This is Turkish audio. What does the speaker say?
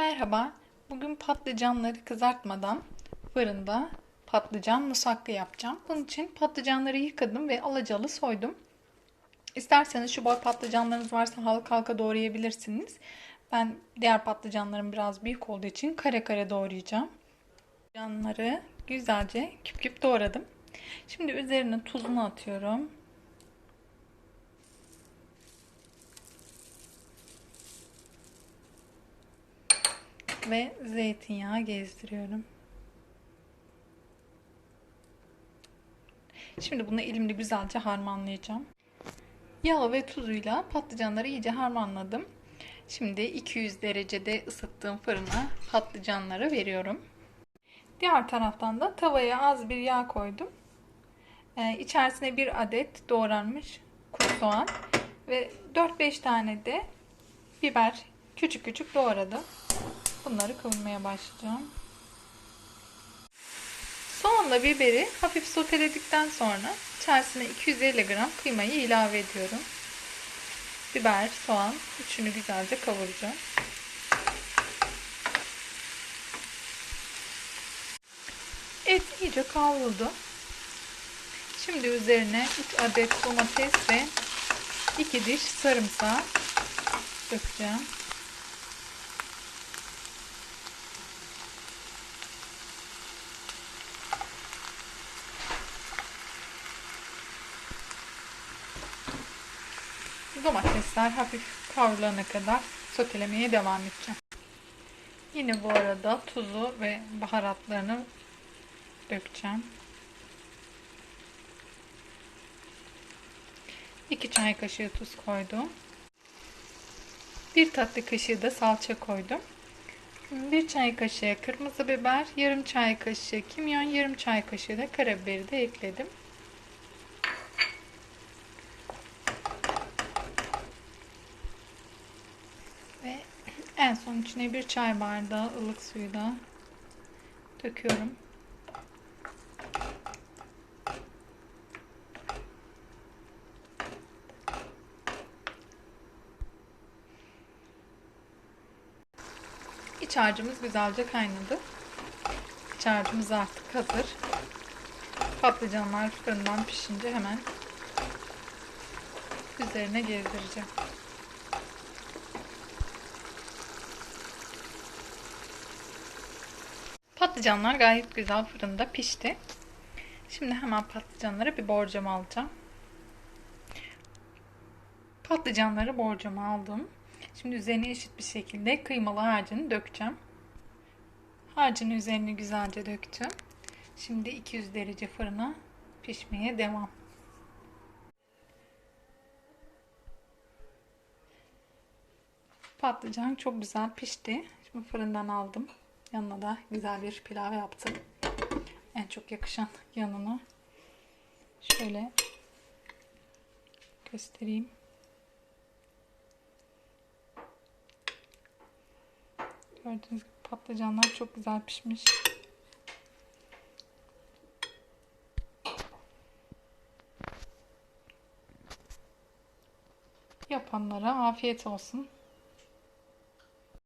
Merhaba. Bugün patlıcanları kızartmadan fırında patlıcan musakka yapacağım. Bunun için patlıcanları yıkadım ve alacalı soydum. İsterseniz şu boy patlıcanlarınız varsa halka halka doğrayabilirsiniz. Ben diğer patlıcanlarım biraz büyük olduğu için kare kare doğrayacağım. Patlıcanları güzelce küp küp doğradım. Şimdi üzerine tuzunu atıyorum. Ve zeytinyağı gezdiriyorum. Şimdi bunu elimle güzelce harmanlayacağım. Yağ ve tuzuyla patlıcanları iyice harmanladım. Şimdi 200 derecede ısıttığım fırına patlıcanları veriyorum. Diğer taraftan da tavaya az bir yağ koydum. Ee, içerisine bir adet doğranmış kuru soğan ve 4-5 tane de biber küçük küçük doğradım. Bunları kavurmaya başlayacağım. Soğanla biberi hafif soteledikten sonra içerisine 250 gram kıymayı ilave ediyorum. Biber, soğan, üçünü güzelce kavuracağım. Et iyice kavruldu. Şimdi üzerine 3 adet domates ve 2 diş sarımsağı dökeceğim. Domatesler hafif kavrulana kadar sotelemeye devam edeceğim. Yine bu arada tuzu ve baharatlarını dökeceğim. 2 çay kaşığı tuz koydum. 1 tatlı kaşığı da salça koydum. 1 çay kaşığı kırmızı biber, yarım çay kaşığı kimyon, yarım çay kaşığı da karabiberi de ekledim. Ve en son içine bir çay bardağı ılık suyu da döküyorum. İç harcımız güzelce kaynadı. İç harcımız artık hazır. Patlıcanlar fırından pişince hemen üzerine gezdireceğim. Patlıcanlar gayet güzel fırında pişti. Şimdi hemen patlıcanları bir borcama alacağım. Patlıcanları borcama aldım. Şimdi üzerine eşit bir şekilde kıymalı harcını dökeceğim. Harcını üzerine güzelce döktüm. Şimdi 200 derece fırına pişmeye devam. Patlıcan çok güzel pişti. Şimdi fırından aldım. Yanına da güzel bir pilav yaptım. En çok yakışan yanına şöyle göstereyim. Gördüğünüz gibi patlıcanlar çok güzel pişmiş. Yapanlara afiyet olsun.